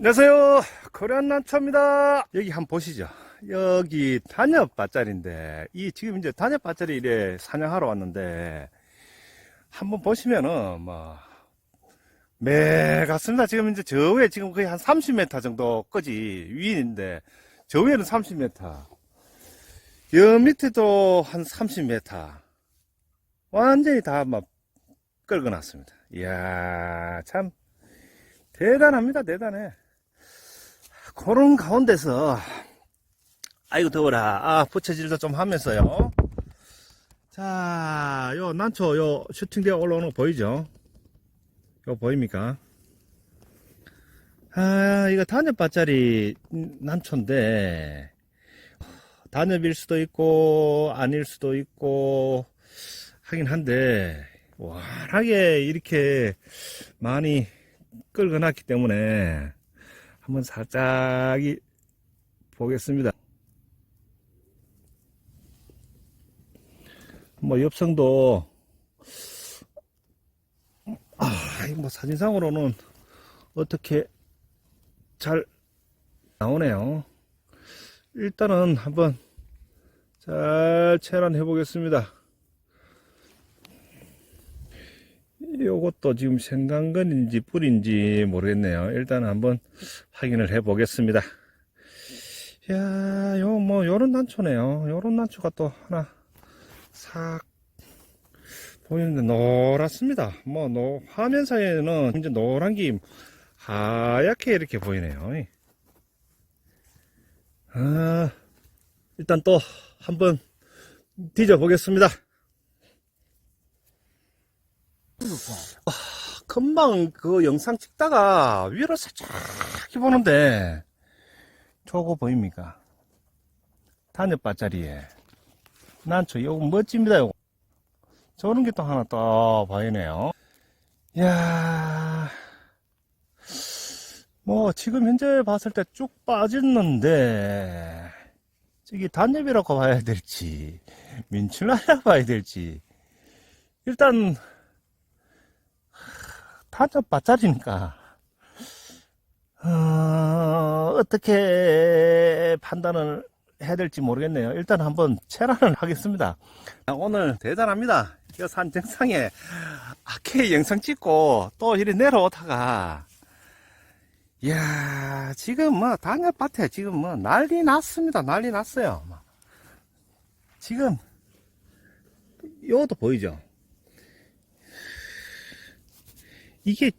안녕하세요. 코리안 난초입니다. 여기 한번 보시죠. 여기 단엽 밭자리인데, 이 지금 이제 단엽 밭자리 이래 사냥하러 왔는데, 한번 보시면은, 뭐, 매 같습니다. 지금 이제 저 위에 지금 거의 한 30m 정도까지 위인데, 저 위에는 30m. 여 밑에도 한 30m. 완전히 다 막 끌고 났습니다. 이야, 참, 대단합니다. 대단해. 그런 가운데서 아이고 더워라. 아 부채질도 좀 하면서요. 자 요 난초 요 슈팅되어 올라오는 거 보이죠? 요 보입니까? 아 이거 단엽밭짜리 난초인데 단엽일 수도 있고 아닐 수도 있고 하긴 한데 워낙에 이렇게 많이 끌고 났기 때문에 한번 살짝 이 보겠습니다. 뭐 엽성도 아, 이거 뭐 사진상으로는 어떻게 잘 나오네요. 일단은 한번 잘 체란해 보겠습니다. 요것도 지금 생강근인지 뿔인지 모르겠네요. 일단 한번 확인을 해 보겠습니다. 야, 요, 뭐, 요런 난초네요. 요런 난초가 또 하나 싹 보이는데 노랗습니다. 뭐, 노, 화면상에는 이제 노란 게 하얗게 이렇게 보이네요. 아, 일단 또 한번 뒤져 보겠습니다. 금방 그 영상 찍다가 위로 살짝 보는데 저거 보입니까? 단엽밭자리에. 난초 요거 멋집니다 요거. 저런 게 또 하나 또 보이네요. 이야. 뭐 지금 현재 봤을 때 쭉 빠졌는데 저기 단엽이라고 봐야 될지 민출라라고 봐야 될지. 일단 단엽밭자리니까 어, 어떻게 판단을 해야 될지 모르겠네요. 일단 한번 체란을 하겠습니다. 오늘 대단합니다. 이산 정상에 아케 영상 찍고 또 이리 내려오다가 이야 지금 뭐 단엽밭에 지금 뭐 난리 났습니다. 난리 났어요. 뭐. 지금 요것도 보이죠? 이게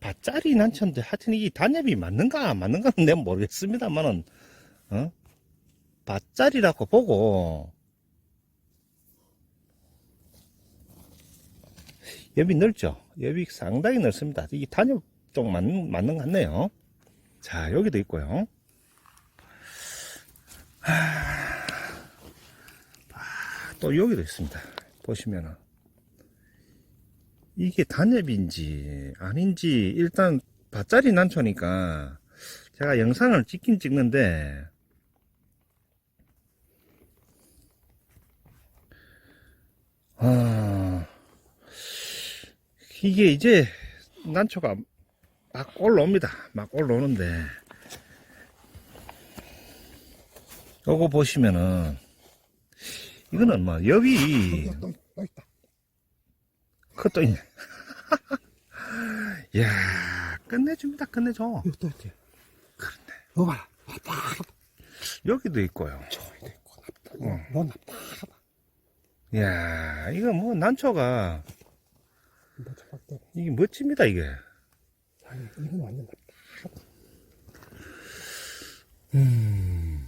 밭짜리 난천데 하여튼 이게 단엽이 맞는가 안 맞는가는 내가 모르겠습니다만은 어? 밭짜리라고 보고. 엽이 넓죠? 엽이 상당히 넓습니다. 이게 단엽 쪽 맞는, 맞는 것 같네요. 자 여기도 있고요. 하... 아, 또 여기도 있습니다. 보시면은 이게 단엽인지 아닌지 일단 밭자리 난초니까 제가 영상을 찍긴 찍는데 아 이게 이제 난초가 막 올라옵니다 막 올라오는데 요거 보시면은 이거는 뭐 있다. 그것도 있네. 이야, 끝내줍니다, 끝내줘. 이거 또 있지. 그런데, 이거 봐라. 납작하다. 여기도 있고요. 저기도 있고, 납작. 어. 너 납작하다. 이야, 이거 뭐, 난초가, 너. 이게 멋집니다, 이게. 아니, 이건 완전 납작하다. 음,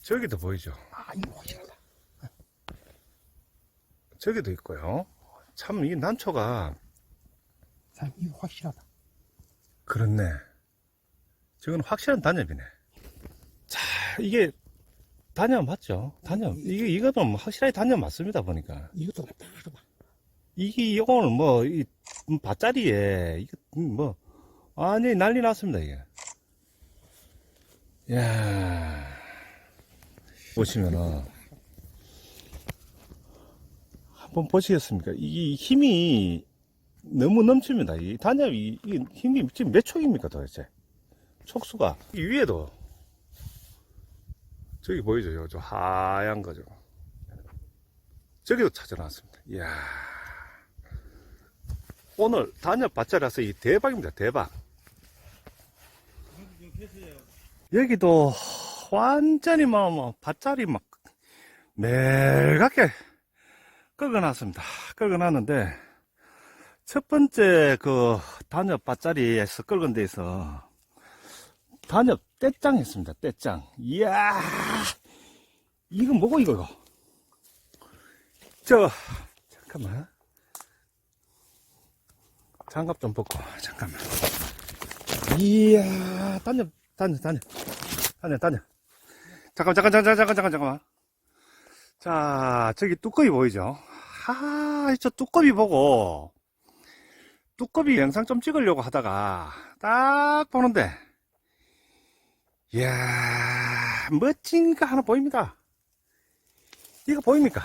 저기도 보이죠. 아, 이거 확실하다. 저기도 있고요. 참, 이 난초가, 이거 확실하다. 그렇네. 저건 확실한 단엽이네. 자, 이게, 단엽 맞죠? 단엽. 이게, 이거는 뭐 확실하게 단엽 맞습니다, 보니까. 이것도 납작하다. 이게 이거는 뭐, 이, 밭자리에, 이게 뭐, 완전히 난리 났습니다, 이게. 야 보시면은, 한번 보시겠습니까? 이게 힘이 너무 넘칩니다. 이 단엽이 이 힘이 지금 몇 촉입니까 도대체? 촉수가 이 위에도 저기 보이죠? 요, 저 하얀 거죠. 저기도 찾아놨습니다. 이야. 오늘 단엽 밭자라서 이 대박입니다. 대박. 여기도 완전히 뭐, 뭐, 밭자리 막 멜갛게 끓여놨습니다. 끓여놨는데, 첫 번째 그 단엽 밭자리에서 끓은 데에서 단엽 떼짱 했습니다. 떼짱. 이야, 이거 뭐고, 이거, 이거. 저, 잠깐만. 장갑 좀 벗고, 잠깐만. 이야, 단엽, 단엽, 단엽. 단엽, 단엽. 잠깐, 잠깐, 잠깐, 잠깐, 잠깐, 잠깐만. 자, 저기 뚜껑이 보이죠? 하, 저 뚜껑이 보고, 뚜껑이 영상 좀 찍으려고 하다가, 딱 보는데, 이야, 멋진 거 하나 보입니다. 이거 보입니까?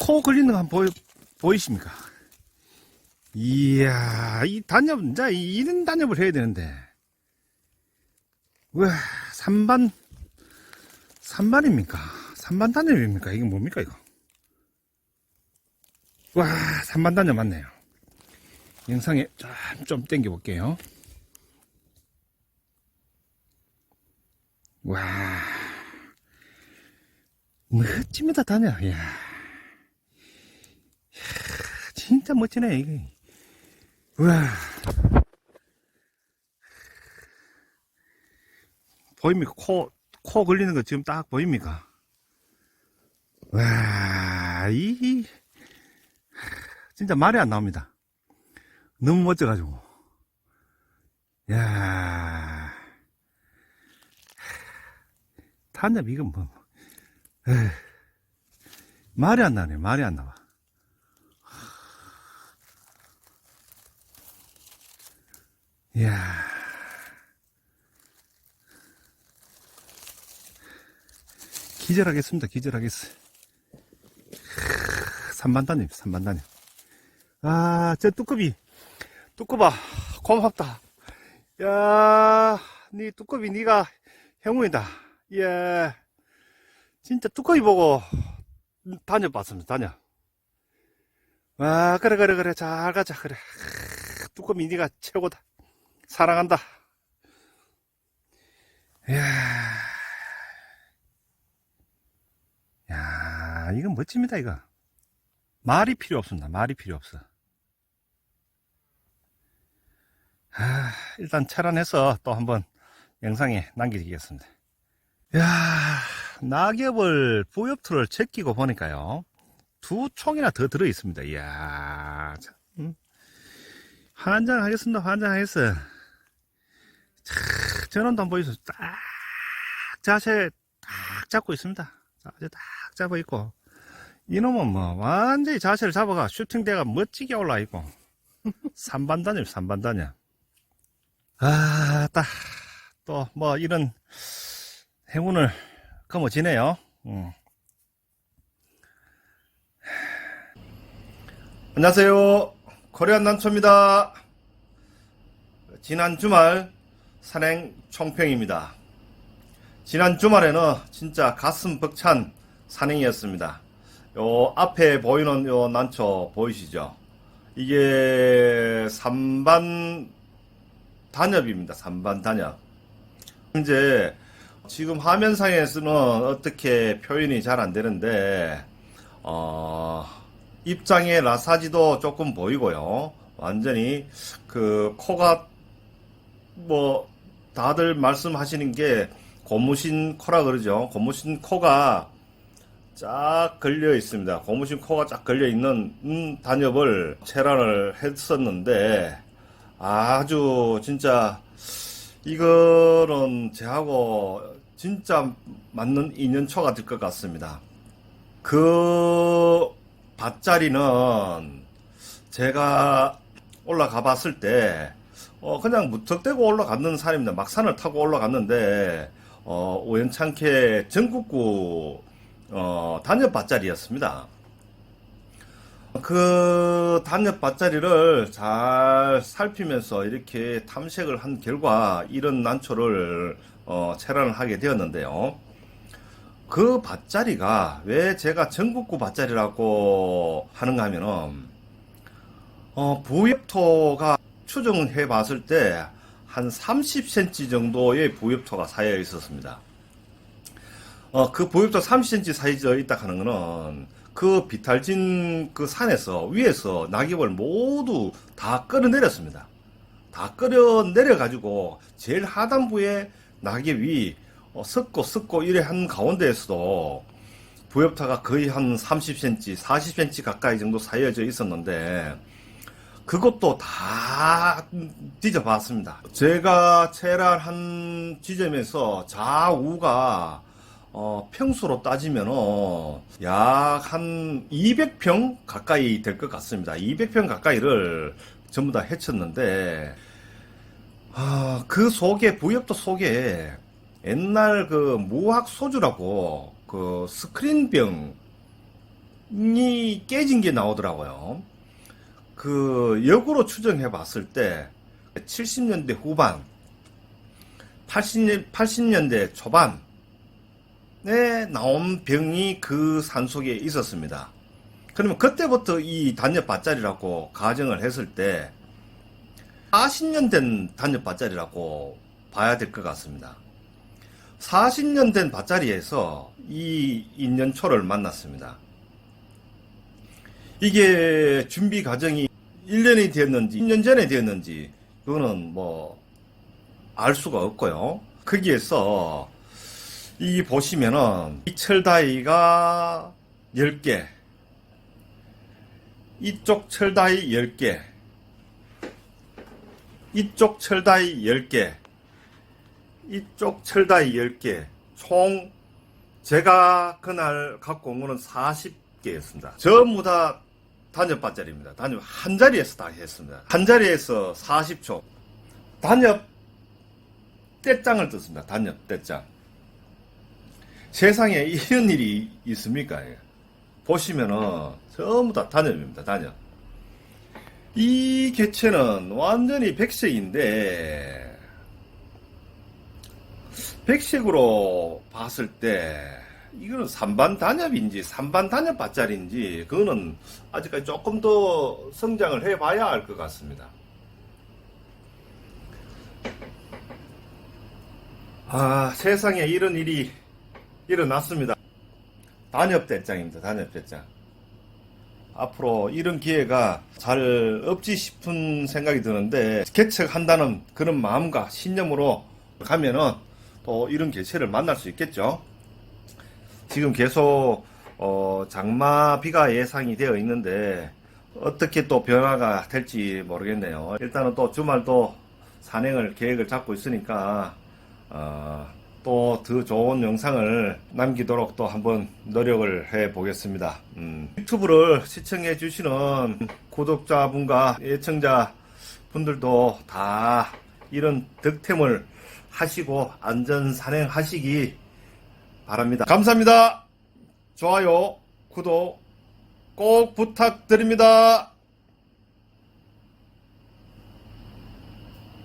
코 걸리는 거 한번 보이, 보이십니까? 이야, 이 단엽, 이제 이런 단엽을 해야 되는데. 와, 3반, 3반입니까? 3반 단엽입니까? 이게 뭡니까, 이거? 와, 3반 단엽 맞네요. 영상에 좀, 좀 땡겨볼게요. 와, 멋집니다, 단엽. 이야. 이야, 진짜 멋지네, 이게. 와. 보입니까? 코, 코 걸리는 거 지금 딱 보입니까? 와, 이, 진짜 말이 안 나옵니다. 너무 멋져가지고. 야 탄엽, 이건 뭐, 에휴, 말이 안 나네, 말이 안 나와. 이야. 기절하겠습니다. 기절하겠어. 3만 단입, 3만 단입. 아, 저 뚜꺼비. 뚜꺼봐. 고맙다. 야, 니 뚜꺼비, 니가 행운이다. 예. 진짜 뚜꺼비 보고 다녀봤습니다. 다녀. 아, 그래, 그래, 그래. 잘 가자. 그래. 뚜꺼비, 니가 최고다. 사랑한다. 이야. 야, 이건 멋집니다, 이거. 말이 필요 없습니다. 말이 필요 없어. 아, 일단 철안해서 또 한번 영상에 남기겠습니다. 야, 낙엽을 부엽틀을 제끼고 보니까요. 두 총이나 더 들어 있습니다. 이야, 참. 음. 환장하겠습니다. 환장하겠어. 참, 전원도 안 보이소. 딱 자세 딱 잡고 있습니다. 자세 딱 잡아 있고. 이놈은 뭐 완전히 자세를 잡아가 슈팅대가 멋지게 올라 있고. 3반 단위, 3반 단위. 아, 딱, 또, 뭐, 이런 행운을 거머쥐네요. 음. 안녕하세요. 코리안 난초입니다. 지난 주말 산행 총평입니다. 지난 주말에는 진짜 가슴 벅찬 산행이었습니다. 요 앞에 보이는 요 난초 보이시죠? 이게 3반 단엽입니다. 3반 단엽. 이제 지금 화면상에서는 어떻게 표현이 잘 안 되는데 어, 입장의 라사지도 조금 보이고요. 완전히 그 코가 뭐 다들 말씀하시는 게 고무신 코라 그러죠. 고무신 코가 쫙 걸려 있습니다. 고무신 코가 쫙 걸려 있는 음, 단엽을 체란을 했었는데 아주 진짜 이거는 제하고 진짜 맞는 인연초가 될 것 같습니다. 그 밭자리는 제가 올라가 봤을 때, 어, 그냥 무턱대고 올라갔는 산입니다. 막산을 타고 올라갔는데, 어, 우연찮게 전국구, 어, 단엽 밭자리였습니다. 그 단엽 밭자리를 잘 살피면서 이렇게 탐색을 한 결과 이런 난초를 어, 체란을 하게 되었는데요. 그 밭자리가 왜 제가 전국구 밭자리라고 하는가 하면은 어, 부엽토가 추정해 봤을 때 한 30cm 정도의 부엽토가 쌓여 있었습니다. 어, 그 부엽토 30cm 사이즈 있다 하는 거는 그 비탈진 그 산에서 위에서 낙엽을 모두 다 끌어내렸습니다. 다 끌어내려 가지고 제일 하단부에 낙엽이 어, 섞고 섞고 이래 한 가운데에서도 부엽타가 거의 한 30cm, 40cm 가까이 정도 쌓여져 있었는데 그것도 다 뒤져봤습니다. 제가 체란한 지점에서 좌우가 어, 평수로 따지면 약 한 200평 가까이 될 것 같습니다. 200평 가까이를 전부 다 헤쳤는데 아, 그 속에 부엽도 속에 옛날 그 무학 소주라고 그 스크린병이 깨진 게 나오더라고요. 그 역으로 추정해 봤을 때 70년대 후반 80년, 80년대 초반 에 나온 병이 그 산 속에 있었습니다. 그러면 그때부터 이 단엽 밭자리라고 가정을 했을 때 40년 된 단엽 밭자리라고 봐야 될 것 같습니다. 40년 된 밭자리에서 이 인연초를 만났습니다. 이게 준비 과정이 1년이 되었는지 2년 전에 되었는지 그거는 뭐 알 수가 없고요. 거기에서 이 보시면은 이 철다이가 10개 이쪽 철다이 10개 이쪽 철다이 10개 이쪽 철다이 10개 총 제가 그날 갖고 온 거는 40개였습니다. 전부 다 단엽밭자리입니다. 단엽 한 자리에서 다 했습니다. 한 자리에서 40초. 단엽 떼장을 떴습니다. 단엽 떼장. 세상에 이런 일이 있습니까? 예. 보시면은 전부 다 단엽입니다. 단엽. 이 개체는 완전히 백색인데 백색으로 봤을 때 이거는 삼반 단엽인지 삼반 단엽 밭자리인지 그거는 아직까지 조금 더 성장을 해봐야 알 것 같습니다. 아 세상에 이런 일이 일어났습니다. 단엽대장입니다. 단엽대장. 앞으로 이런 기회가 잘 없지 싶은 생각이 드는데 개척한다는 그런 마음과 신념으로 가면은 또 이런 개체를 만날 수 있겠죠. 지금 계속 어, 장마 비가 예상이 되어 있는데 어떻게 또 변화가 될지 모르겠네요. 일단은 또 주말 또 산행을 계획을 잡고 있으니까 어, 또 더 좋은 영상을 남기도록 또 한번 노력을 해 보겠습니다. 음, 유튜브를 시청해 주시는 구독자분과 예청자 분들도 다 이런 득템을 하시고 안전 산행하시기 바랍니다. 감사합니다. 좋아요, 구독 꼭 부탁드립니다.